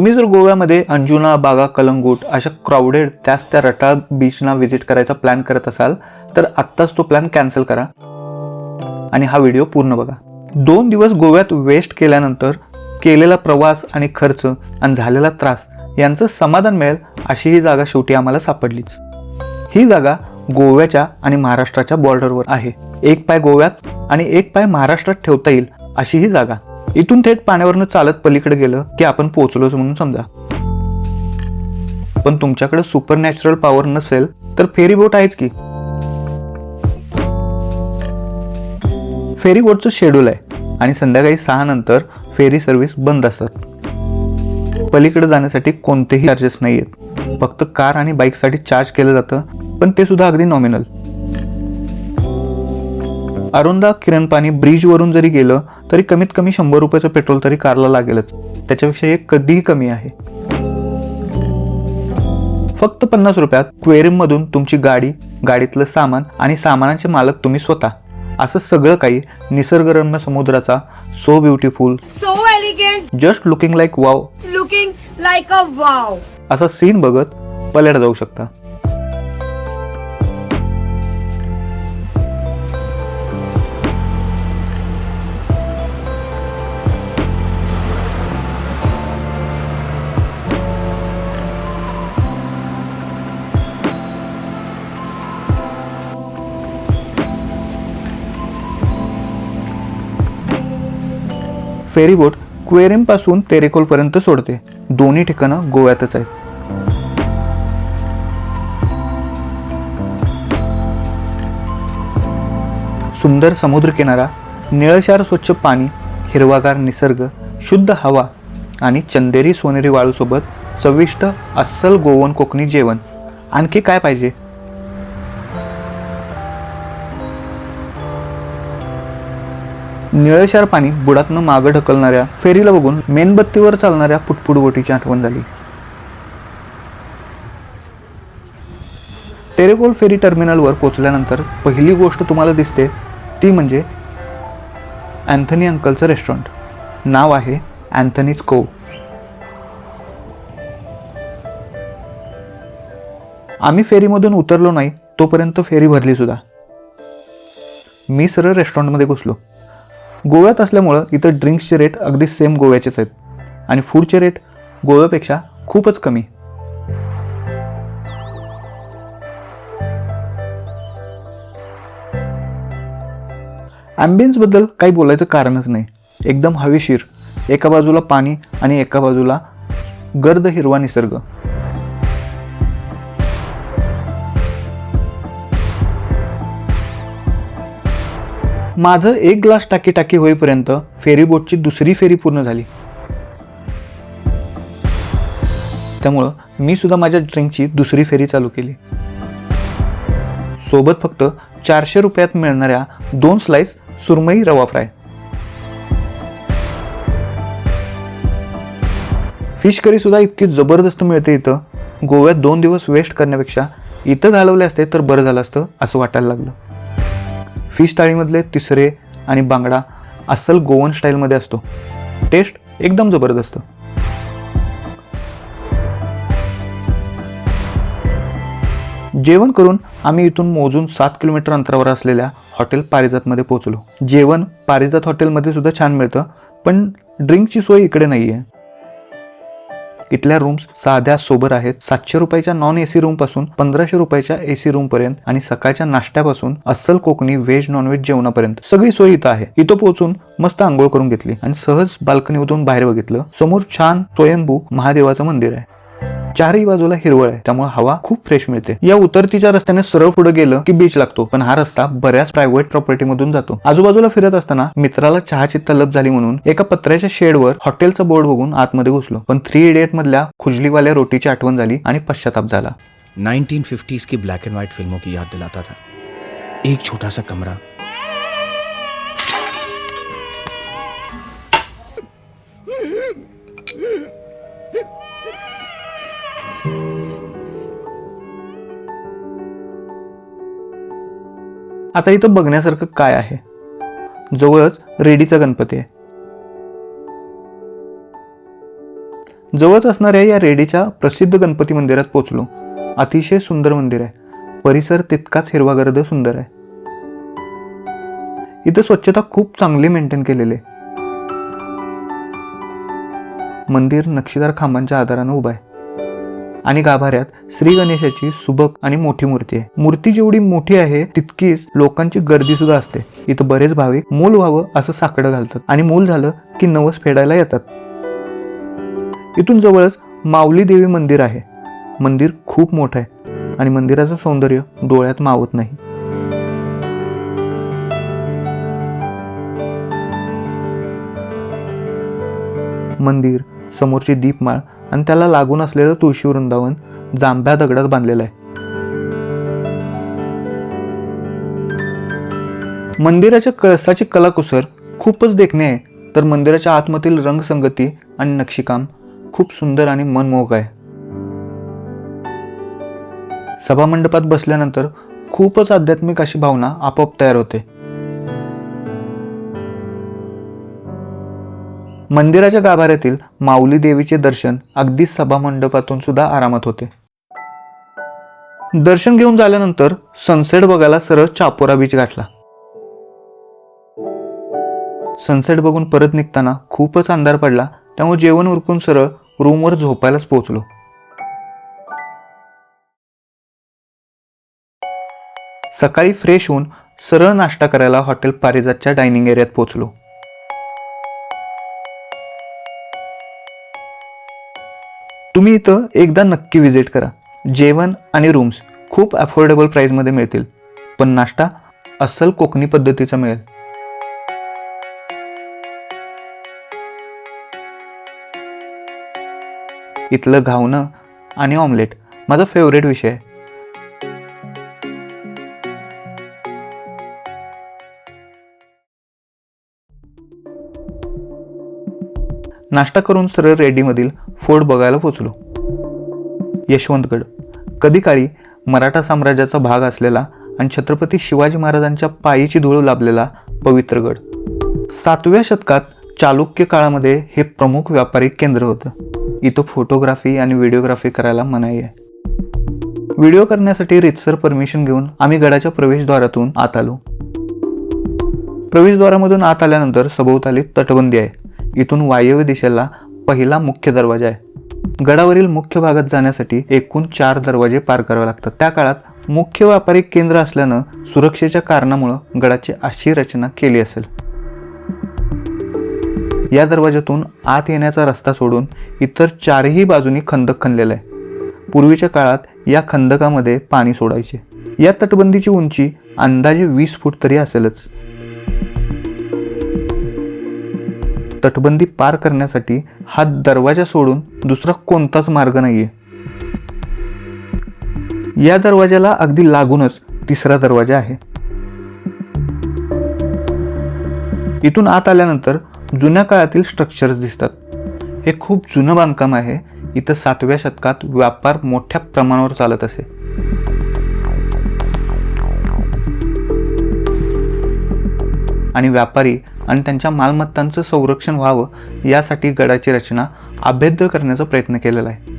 तुम्ही जर गोव्यामध्ये अंजुना बागा कलंगूट अशा क्राऊडेड त्याच त्या रटाळ बीचना व्हिजिट करायचा प्लॅन करत असाल तर आत्ताच तो प्लॅन कॅन्सल करा. आणि हा व्हिडिओ पूर्ण बघा. दोन दिवस गोव्यात वेस्ट केल्यानंतर केलेला प्रवास आणि खर्च आणि झालेला त्रास यांचं समाधान मिळेल अशी ही जागा शेवटी आम्हाला सापडलीच. ही जागा गोव्याच्या आणि महाराष्ट्राच्या बॉर्डरवर आहे. एक पाय गोव्यात आणि एक पाय महाराष्ट्रात ठेवता येईल अशी ही जागा. इथून थेट पाण्यावरनं चालत पलीकडे गेलं की आपण पोहोचलोच म्हणून समजा. पण तुमच्याकडे सुपर नॅचरल पॉवर नसेल तर फेरी बोट आहेच की? फेरी बोटचं शेड्यूल आहे आणि संध्याकाळी सहा नंतर फेरी सर्व्हिस बंद असतात. पलीकडे जाण्यासाठी कोणतेही चार्जेस नाही आहेत फक्त कार आणि बाईकसाठी चार्ज केलं जातं पण ते सुद्धा अगदी नॉमिनल अरुंदा किरणपाणी ब्रिजवरून जरी गेलं तरी कमीत कमी शंभर रुपयाचं पेट्रोल तरी कारला लागेलच. त्याच्यापेक्षा हे कधीही कमी आहे. फक्त पन्नास रुपयात क्वेरिम मधून तुमची गाडी गाडीतलं सामान आणि सामानाचे मालक तुम्ही स्वतः. असं सगळं काही निसर्गरम्य समुद्राचा so beautiful So elegant, just looking like wow looking like a wow. असा सीन बघत पल्याड जाऊ शकता. फेरीबोट तेरेकोलपर्यंत पासून सोडते. दोन्ही ठिकाणं गोव्यातच आहेत. सुंदर समुद्रकिनारा निळशार स्वच्छ पाणी हिरवागार निसर्ग शुद्ध हवा आणि चंदेरी सोनेरी वाळूसोबत चविष्ट अस्सल गोवन कोकणी जेवण. आणखी काय पाहिजे? निळशार पाणी बुडातनं मागं ढकलणाऱ्या फेरीला बघून मेणबत्तीवर चालणाऱ्या पुटपुडगोटीची आठवण झाली. टेरेकोल फेरी टर्मिनलवर पोचल्यानंतर पहिली गोष्ट तुम्हाला दिसते ती म्हणजे अँथनी अंकलचं रेस्टॉरंट. नाव आहे अँथनीज को. आम्ही फेरीमधून उतरलो नाही तोपर्यंत फेरी भरली सुद्धा. मी सरळ रेस्टॉरंटमध्ये घुसलो. गोव्यात असल्यामुळं इथं ड्रिंक्सचे रेट अगदी सेम गोव्याचेच आहेत. आणि फूडचे रेट गोव्यापेक्षा खूपच कमी. ॲम्बियन्सबद्दल काही बोलायचं कारणच नाही. एकदम हवेशीर एका बाजूला पाणी आणि एका बाजूला गर्द हिरवा निसर्ग. माझं एक ग्लास टाकी टाकी होईपर्यंत फेरीबोटची दुसरी फेरी पूर्ण झाली. त्यामुळं मी सुद्धा माझ्या ड्रिंकची दुसरी फेरी चालू केली. सोबत फक्त चारशे रुपयात मिळणाऱ्या दोन स्लाइस सुरमई रवा फ्राय फिश करी सुद्धा इतकी जबरदस्त मिळते इथं. गोव्यात दोन दिवस वेस्ट करण्यापेक्षा इथं घालवले असते तर बरं झालं असतं असं वाटायला लागलं. फिश थाळीमधले तिसरे आणि बांगडा अस्सल गोवन स्टाईलमध्ये असतो. टेस्ट एकदम जबरदस्त. जेवण करून आम्ही इथून मोजून सात किलोमीटर अंतरावर असलेल्या हॉटेल पारिजातमध्ये पोहोचलो. जेवण पारिजात हॉटेलमध्ये सुद्धा छान मिळतं पण ड्रिंकची सोय इकडे नाही आहे इथल्या रूम्स साध्या सोबर आहेत. सातशे रुपयाच्या नॉन एसी रूमपासून पंधराशे रुपयाच्या एसी रूम पर्यंत आणि सकाळच्या नाश्त्यापासून अस्सल कोकणी व्हेज नॉनव्हेज जेवणापर्यंत. सगळी सोय इथं आहे. इथं पोहोचून मस्त आंघोळ करून घेतली आणि सहज बाल्कनीमधून बाहेर बघितलं. समोर छान स्वयंभू महादेवाचं मंदिर आहे. चारही बाजूला हिरवळ आहे. त्यामुळे हवा खूप फ्रेश मिळते. या उतरतीच्या रस्त्याने सरळ पुढे गेलं की बीच लागतो. पण हा रस्ता बऱ्याच प्रायव्हेट प्रॉपर्टी मधून जातो. आजूबाजूला फिरत असताना मित्राला चहाची तलब झाली म्हणून एका पत्र्याच्या शेडवर हॉटेलचा बोर्ड बघून आतमध्ये घुसलो. पण थ्री इडियट मधल्या खुजलीवाल्या रोटीची आठवण झाली आणि पश्चाताप झाला. 1950s की ब्लॅक अँड व्हाईट फिल्मों की याद दिलाता था. एक छोटा सा कमरा आता इथं बघण्यासारखं काय आहे? जवळच रेडीचा गणपती आहे. जवळच असणाऱ्या या रेडीच्या प्रसिद्ध गणपती मंदिरात पोचलो. अतिशय सुंदर मंदिर आहे. परिसर तितकाच हिरवागर्द सुंदर आहे. इथं स्वच्छता खूप चांगली मेंटेन केलेली आहे. मंदिर नक्षीदार खांबांच्या आधारानं उभं आहे. आणि गाभाऱ्यात श्री गणेशाची सुबक आणि मोठी मूर्ती आहे. मूर्ती जेवढी मोठी आहे तितकीच लोकांची गर्दी सुद्धा असते. इथं बरेच भाविक मूल व्हावं असं साकडं घालतात. आणि मूल झालं की नवस फेडायला येतात. इथून जवळच माऊली देवी मंदिर आहे. मंदिर खूप मोठं आहे. आणि मंदिराचं सौंदर्य डोळ्यात मावत नाही. मंदिर समोरची दीपमाळ आणि त्याला लागून असलेलं तुळशी वृंदावन जांभ्या दगडात बांधलेलं आहे. मंदिराच्या कळसाची कलाकुसर खूपच देखणे आहे. तर मंदिराच्या आतमधील रंगसंगती आणि नक्षीकाम खूप सुंदर आणि मनमोहक आहे. सभामंडपात बसल्यानंतर खूपच आध्यात्मिक अशी भावना आपोआप तयार होते. मंदिराच्या गाभाऱ्यातील माऊली देवीचे दर्शन अगदी सभामंडपातून सुद्धा आरामात होते. दर्शन घेऊन झाल्यानंतर सनसेट बघायला सरळ चापोरा बीच गाठला. सनसेट बघून परत निघताना खूपच अंधार पडला त्यामुळे जेवण उरकून सरळ रूमवर झोपायलाच पोहोचलो. सकाळी फ्रेश होऊन सरळ नाश्ता करायला हॉटेल पारिजातच्या डायनिंग एरियात पोहोचलो. तुम्ही इथं एकदा नक्की विजिट करा. जेवण आणि रूम्स खूप अफोर्डेबल प्राईजमध्ये मिळतील. पण नाश्ता अस्सल कोकणी पद्धतीचा मिळेल. इथलं घावणं आणि ऑमलेट माझा फेवरेट विषय आहे. नाश्ता करून सरळ रेड्डीमधील फोर्ट बघायला पोचलो. यशवंतगड. कधी काळी मराठा साम्राज्याचा भाग असलेला आणि छत्रपती शिवाजी महाराजांच्या पायीची धूळ लाभलेला पवित्रगड. सातव्या शतकात चालुक्य काळामध्ये हे प्रमुख व्यापारी केंद्र होतं. इथं फोटोग्राफी आणि व्हिडिओग्राफी करायला मनाई आहे. व्हिडिओ करण्यासाठी रितसर परमिशन घेऊन आम्ही गडाच्या प्रवेशद्वारातून आत आलो. प्रवेशद्वारामधून आत आल्यानंतर सभोवताली तटबंदी आहे. इथून वायव्य दिशेला पहिला मुख्य दरवाजा आहे. गडावरील मुख्य भागात जाण्यासाठी एकूण चार दरवाजे पार करावे लागतात. त्या काळात मुख्य व्यापारी केंद्र असल्यानं सुरक्षेच्या कारणामुळं गडाची अशी रचना केली असेल. या दरवाज्यातून आत येण्याचा रस्ता सोडून इतर चारही बाजूनी खंदक खणलेला आहे. पूर्वीच्या काळात या खंदकामध्ये पाणी सोडायचे. या तटबंदीची उंची अंदाजे वीस फूट तरी असेलच. तटबंदी पार करण्यासाठी हा दरवाजा सोडून दुसरा कोणताच मार्ग नाहीये. या दरवाजाला अगदी लागूनच तिसरा दरवाजा आहे. इथून आत आल्यानंतर जुन्या काळातील स्ट्रक्चर्स दिसतात. हे खूप जुनं बांधकाम आहे. इथं सातव्या शतकात व्यापार मोठ्या प्रमाणावर चालत असे. आणि व्यापारी आणि त्यांच्या मालमत्तांचं संरक्षण व्हावं यासाठी गडाची रचना अभेद्य करण्याचा प्रयत्न केलेला आहे.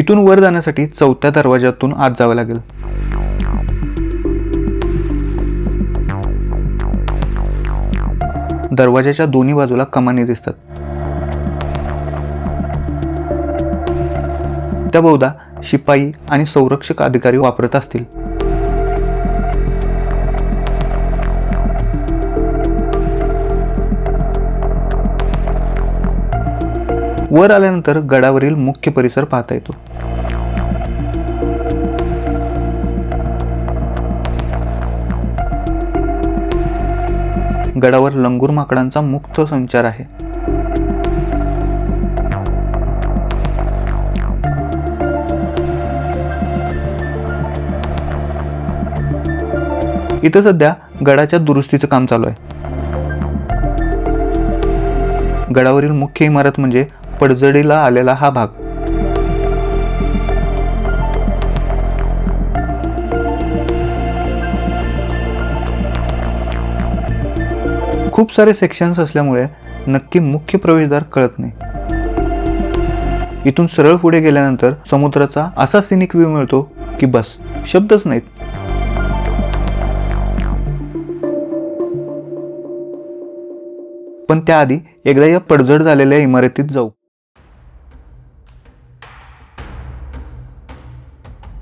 इथून वर जाण्यासाठी चौथ्या दरवाज्यातून आत जावं लागेल. दरवाजाच्या दोन्ही बाजूला कमानी दिसतात. त्या बहुधा शिपाई आणि संरक्षक अधिकारी वापरत असतील. वर आल्यानंतर गडावरील मुख्य परिसर पाहता येतो. गडावर लंगूर माकडांचा मुक्त संचार आहे. इथं सध्या गडाच्या दुरुस्तीचं काम चालू आहे. गडावरील मुख्य इमारत म्हणजे पडझडीला आलेला हा भाग. खूप सारे सेक्शन्स असल्यामुळे नक्की मुख्य प्रवेशद्वार कळत नाही. इथून सरळ पुढे गेल्यानंतर समुद्राचा असा सिनिक व्ह्यू मिळतो की बस शब्दच नाहीत. पण त्याआधी एकदा या पडझड झालेल्या इमारतीत जाऊ.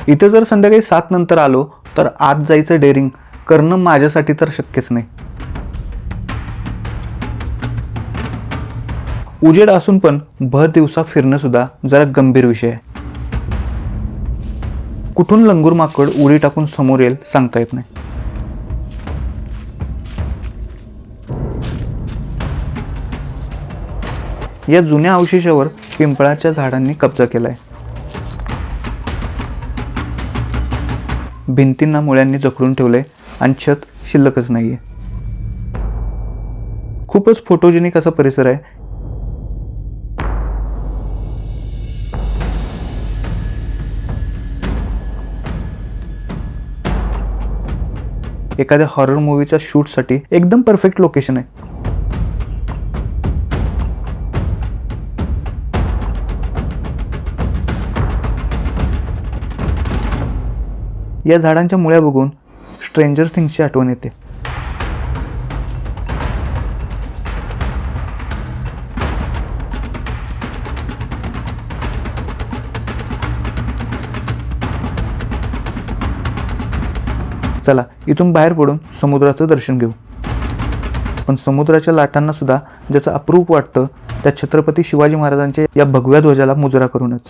इथं जर संध्याकाळी सात नंतर आलो तर आत जायचं डेअरिंग करणं माझ्यासाठी तर शक्यच नाही. उजेड असून पण भर दिवसा फिरणं सुद्धा जरा गंभीर विषय आहे. कुठून लंगूर माकड उडी टाकून समोर येईल सांगता येत नाही. या जुन्या अवशेषावर पिंपळाच्या झाडांनी कब्जा केलाय. भिंतींना मुळ्यांनी जखडून ठेवले आणि छत शिल्लकच नाहीये. खूपच फोटोजेनिक असा परिसर आहे. एखाद्या हॉरर मूवीच्या शूटसाठी एकदम परफेक्ट लोकेशन आहे. या झाडांच्या मुळ्या बघून स्ट्रेंजर थिंग्सची आठवण येते. चला इथून बाहेर पडून समुद्राचं दर्शन घेऊ. पण समुद्राच्या लाटांना सुद्धा ज्याचं अप्रूप वाटतं त्या छत्रपती शिवाजी महाराजांच्या या भगव्या ध्वजाला मुजरा करूनच.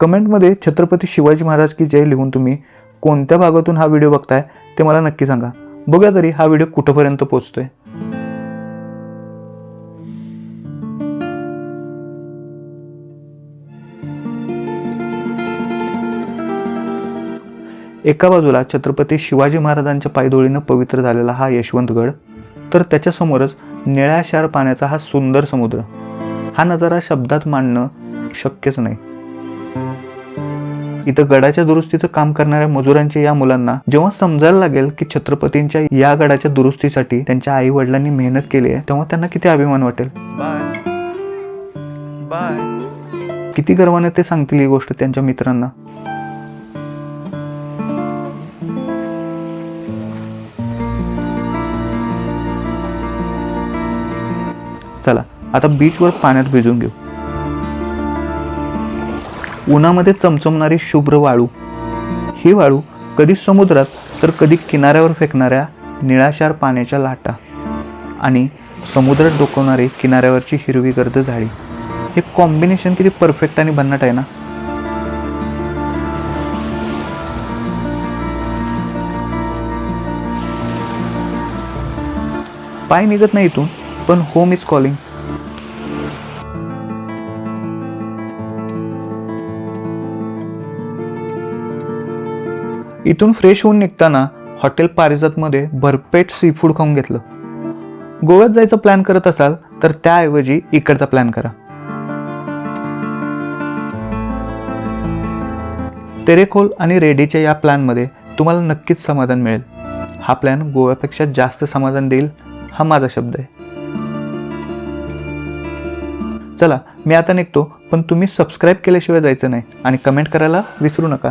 कमेंटमध्ये छत्रपती शिवाजी महाराज की जय लिहून तुम्ही कोणत्या भागातून हा व्हिडिओ बघताय ते मला नक्की सांगा. बघूया तरी हा व्हिडिओ कुठंपर्यंत पोचतोय एका बाजूला छत्रपती शिवाजी महाराजांच्या पायदोळीनं पवित्र झालेला हा यशवंतगड तर त्याच्यासमोरच निळ्याशार पाण्याचा हा सुंदर समुद्र. हा नजारा शब्दात मांडणं शक्यच नाही. इथं गडाच्या दुरुस्तीचं काम करणाऱ्या मजुरांच्या या मुलांना जेव्हा समजायला लागेल की छत्रपतींच्या या गडाच्या दुरुस्तीसाठी त्यांच्या आई वडिलांनी मेहनत केली आहे तेव्हा त्यांना किती अभिमान वाटेल? बाय. बाय. किती गर्वाने ते सांगतील ही गोष्ट त्यांच्या मित्रांना? चला आता बीचवर पाण्यात भिजून घेऊ. उन्हामध्ये चमचमणारी शुभ्र वाळू. ही वाळू कधी समुद्रात तर कधी किनाऱ्यावर फेकणाऱ्या निळाशार पाण्याच्या लाटा आणि समुद्रात डोकवणारी किनाऱ्यावरची हिरवी गर्द झाडी. हे कॉम्बिनेशन किती परफेक्ट आणि भन्नाट आहे ना? पाय निघत नाही इथून पण होम इज कॉलिंग इथून फ्रेश होऊन निघताना हॉटेल पारिजातमध्ये भरपेट सी फूड खाऊन घेतलं. गोव्यात जायचा प्लॅन करत असाल तर त्याऐवजी इकडचा प्लॅन करा. तेरेखोल आणि रेडीच्या या प्लॅनमध्ये तुम्हाला नक्कीच समाधान मिळेल. हा प्लॅन गोव्यापेक्षा जास्त समाधान देईल हा माझा शब्द आहे. चला मी आता निघतो पण तुम्ही सबस्क्राईब केल्याशिवाय जायचं नाही आणि कमेंट करायला विसरू नका.